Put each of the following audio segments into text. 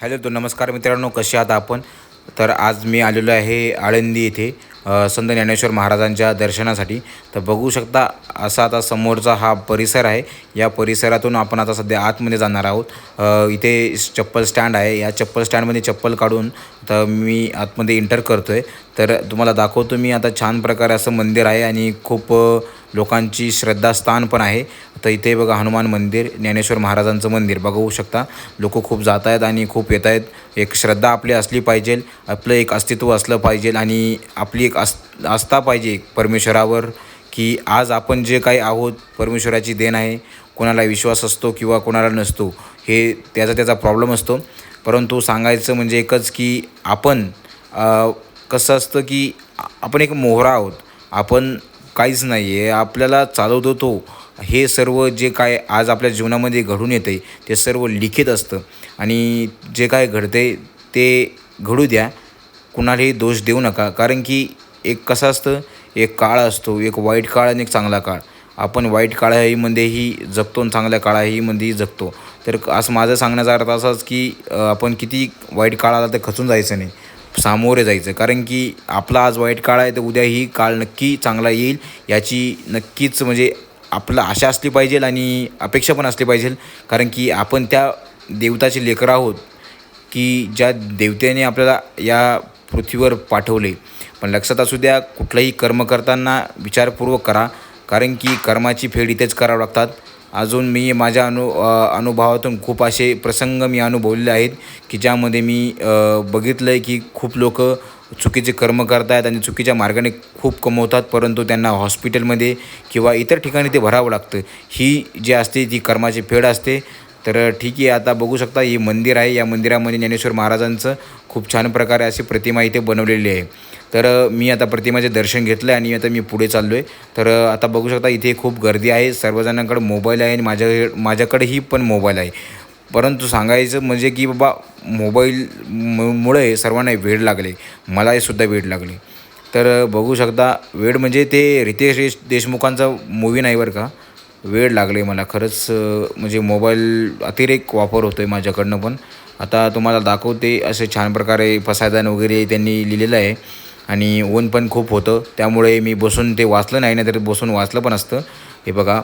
Hello तो नमस्कार मित्रांनो कसे आहात आपण? तर आज मी आलेलो आहे आळंदी येथे संत ज्ञानेश्वर महाराजांच्या दर्शनासाठी. तर बघू शकता असा आता समोरचा हा परिसर आहे. या परिसरातून आपण आता सध्या आतमध्ये जाणार आहोत. इथे चप्पल स्टँड आहे. या चप्पल स्टँडमध्ये चप्पल काढून तर मी आतमध्ये इंटर करतो आहे तर तुम्हाला दाखवतो मी आता छान प्रकारे असं मंदिर आहे आणि खूप लोकांची श्रद्धास्थान पण आहे. तर इथे बघा हनुमान मंदिर ज्ञानेश्वर महाराजांचं मंदिर बघू शकता. लोक खूप जात आहेत आणि खूप येत आहेत एक श्रद्धा आपली असली पाहिजे आपलं एक अस्तित्व असलं पाहिजे आणि आपली एक आस आस्था पाहिजे परमेश्वरावर की आज आपण जे काही आहोत परमेश्वराची देण आहे. कोणाला विश्वास असतो किंवा कोणाला नसतो हे त्याचा त्याचा प्रॉब्लेम असतो. परंतु सांगायचं म्हणजे एकच की आपण कसं असतं की आपण एक मोहरा आहोत. आपण काहीच नाही आहे आपल्याला चालवतो तो. हे सर्व जे काय आज आपल्या जीवनामध्ये घडून येतं आहे ते सर्व लिखित असतं. आणि जे काय घडते ते घडू द्या. कुणालाही दोष देऊ नका. कारण की एक कसं असतं एक काळ असतो. एक वाईट काळ आणि एक चांगला काळ. आपण वाईट काळाहीमध्येही जगतो आणि चांगल्या काळाहीमध्येही जगतो. तर असं माझं सांगण्याचा अर्थ असाच की आपण किती वाईट काळ आला तर खचून जायचं नाही. सामोरे जायचं. कारण की आपला आज वाईट काळ आहे तर उद्या ही काळ नक्की चांगला येईल याची नक्कीच म्हणजे आपलं आशा असली पाहिजे आणि अपेक्षा पण असली पाहिजे कारण की आपण त्या देवताचे लेकरं आहोत की ज्या देवतेने आपल्याला या पृथ्वीवर पाठवले. पण लक्षात असू द्या कुठलंही कर्म करताना विचारपूर्वक करा. कारण की कर्माची फेड इथेच करावं लागतात. अजून मी माझ्या अनु अनुभवातून खूप असे प्रसंग मी अनुभवलेले आहेत की ज्यामध्ये मी बघितलं आहे की खूप लोक चुकीचे कर्म करतायत आणि चुकीच्या मार्गाने खूप कमवतात परंतु त्यांना हॉस्पिटलमध्ये किंवा इतर ठिकाणी ते भरावं लागतं. ही जी असते ती कर्माची फेड असते. तर ठीक आहे आता बघू शकता हे मंदिर आहे. या मंदिरामध्ये ज्ञानेश्वर महाराजांचं खूप छान प्रकारे अशी प्रतिमा इथे बनवलेली आहे. तर मी आता प्रतिमाचे दर्शन घेतलं आहे आणि आता मी पुढे चाललो आहे तर आता बघू शकता इथे खूप गर्दी आहे. सर्वजणांकडे मोबाईल आहे आणि माझ्या माझ्याकडेही पण मोबाईल आहे. परंतु सांगायचं म्हणजे की बाबा मोबाईल मुळे सर्वांना वेळ लागले. मलाही सुद्धा वेळ लागली. तर बघू शकता वेळ म्हणजे ते रितेश देशमुखांचा मूवी नाही बरं का? वेळ लागले मला. खरंच म्हणजे मोबाईल अतिरेक वापर होतो आहे माझ्याकडनं पण. आता तुम्हाला दाखवते असे छान प्रकारे फसायदान वगैरे त्यांनी लिहिलेलं आहे. आणि ऊन पण खूप होतं. त्यामुळे मी बसून ते वाचलं नाही ना तर बसून वाचलं पण असतं. हे बघा.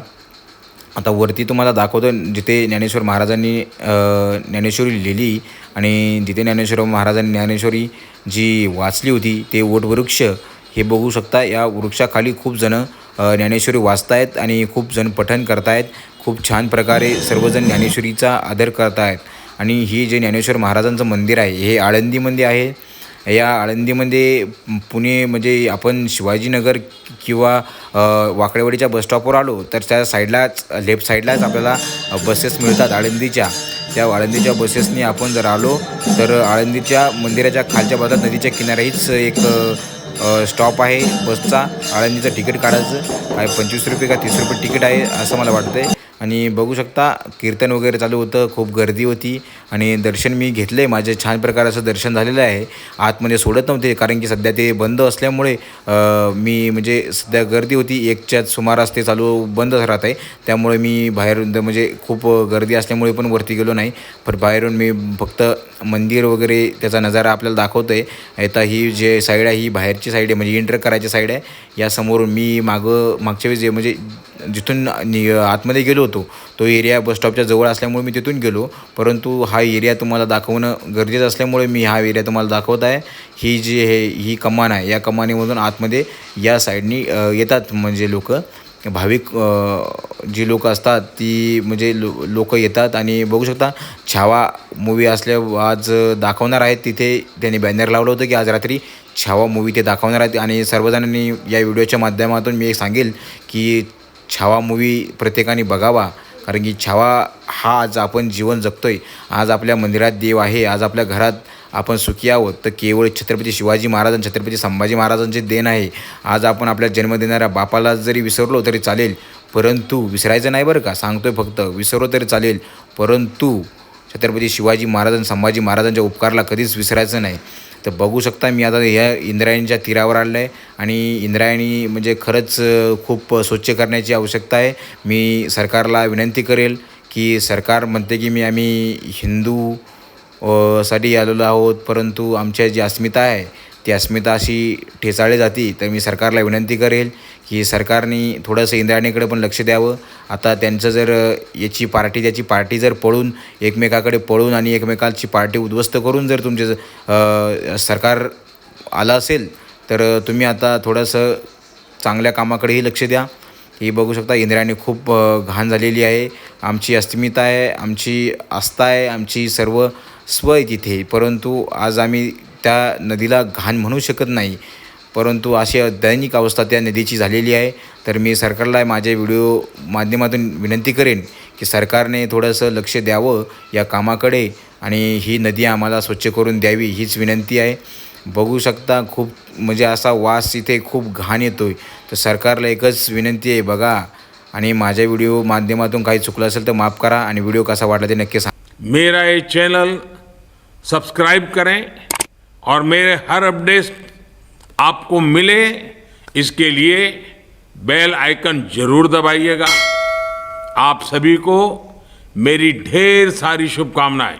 आता वरती तुम्हाला दाखवतो जिथे ज्ञानेश्वर महाराजांनी ज्ञानेश्वरी लिहिली आणि जिथे ज्ञानेश्वर महाराजांनी ज्ञानेश्वरी जी वाचली होती ते वटवृक्ष हे बघू शकता. या वृक्षाखाली खूप जणं ज्ञानेश्वरी वाचतायत आणि खूप जण पठण करतायत. खूप छान प्रकारे सर्वजण ज्ञानेश्वरीचा आदर करतायत. आणि ही जे ज्ञानेश्वर महाराजांचं मंदिर आहे हे आळंदीमध्ये आहे. या आळंदीमध्ये पुणे म्हणजे आपण शिवाजीनगर किंवा अ, वाकडेवाडीच्या बसस्टॉपवर आलो तर त्या साईडलाच लेफ्ट साईडलाच आपल्याला बसेस मिळतात आळंदीच्या. त्या आळंदीच्या बसेसनी आपण जर आलो तर आळंदीच्या मंदिराच्या खालच्या बाजूला नदीच्या किनारीच एक स्टॉप आहे बसचा. आळंदीचं तिकीट काढायचं. काय पंचवीस रुपये का तीस रुपये तिकीट आहे असं मला वाटतंय. आणि बघू शकता कीर्तन वगैरे चालू होतं खूप गर्दी होती आणि दर्शन मी घेतलं आहे माझे छान प्रकारचं दर्शन झालेलं आहे. आतमध्ये सोडत नव्हते कारण की सध्या ते बंद असल्यामुळे मी म्हणजे सध्या गर्दी होती. एकच्याच सुमारास ते चालू बंद राहत आहे. त्यामुळे मी बाहेरून म्हणजे खूप गर्दी असल्यामुळे पण वरती गेलो नाही. पण बाहेरून मी फक्त मंदिर वगैरे त्याचा नजारा आपल्याला दाखवतो आहे आता ही जे साईड आहे ही बाहेरची साईड आहे म्हणजे एंटर करायची साईड आहे. यासमोर मी मागं मागच्या वेळेस जे म्हणजे जिथून नि आतमध्ये गेलो होतो तो एरिया बसस्टॉपच्या जवळ असल्यामुळे मी तिथून गेलो. परंतु हा एरिया तुम्हाला दाखवणं गरजेचं असल्यामुळे मी हा एरिया तुम्हाला दाखवत आहे. ही जी हे ही कमान आहे या कमानीमधून आतमध्ये या साईडनी येतात म्हणजे लोक. भाविक जी लोक असतात ती म्हणजे लो लोक येतात आणि बघू शकता छावा मूवी असल्या आज दाखवणार आहेत तिथे त्यांनी बॅनर लावलं होतं की आज रात्री छावा मूवी ते दाखवणार आहेत. आणि सर्वजणांनी या व्हिडिओच्या माध्यमातून मी एक सांगेल की छावा मूवी प्रत्येकाने बघावा कारण की छावा हा आज आपण जीवन जगतो आहे आज आपल्या मंदिरात देव आहे आज आपल्या घरात आपण सुखी आहोत. तर केवळ छत्रपती शिवाजी महाराज आणि छत्रपती संभाजी महाराजांचे देण आहे. आज आपण आपल्या जन्म देणाऱ्या बापाला जरी विसरलो तरी चालेल परंतु विसरायचं नाही बरं का? सांगतोय फक्त विसरलो तरी चालेल परंतु छत्रपती शिवाजी महाराज आणि संभाजी महाराजांच्या उपकारला कधीच विसरायचं नाही. तर बघू शकता मी आता ह्या इंद्रायणीच्या तीरावर आलो आहे आणि इंद्रायणी म्हणजे खरंच खूप स्वच्छ करण्याची आवश्यकता आहे. मी सरकारला विनंती करेल की सरकार म्हणते की मी आम्ही हिंदू साठी आलेलो आहोत परंतु आमच्या जी अस्मिता आहे ती अस्मिता अशी ठेचाळली जाती तर मी सरकारला विनंती करेल की सरकारने थोडंसं इंद्रायणीकडे पण लक्ष द्यावं. आता त्यांचं जर याची पार्टी त्याची पार्टी जर पळून एकमेकाकडे पळून आणि एकमेकाची पार्टी उद्ध्वस्त करून जर तुमचे सरकार आलं असेल तर तुम्ही आता थोडंसं चांगल्या कामाकडेही लक्ष द्या. ही बघू शकता इंद्रायणी खूप घाण झालेली आहे. आमची अस्मिता आहे आमची आस्था आहे आमची सर्व स्व आहे तिथे. परंतु आज आम्ही त्या नदीला घाण म्हणू शकत नाही. परंतु अशी दैनिक अवस्था त्या नदीची झालेली आहे. तर मी सरकारला माझ्या व्हिडिओ माध्यमातून विनंती करेन की सरकारने थोडंसं लक्ष द्यावं या कामाकडे आणि ही नदी आम्हाला स्वच्छ करून द्यावी हीच विनंती आहे. बघू शकता खूप म्हणजे असा वास इथे खूप घाण येतो आहे तर सरकारला एकच विनंती आहे बघा. आणि माझ्या व्हिडिओ माध्यमातून काही चुकलं असेल तर माफ करा आणि व्हिडिओ कसा वाटला ते नक्की सांगा. मेरा ये चॅनल सब्सक्राइब करें और मेरे हर अपडेट आपको मिले, इसके लिए बेल आइकन ज़रूर दबाइएगा। आप सभी को मेरी ढेर सारी शुभकामनाएँ।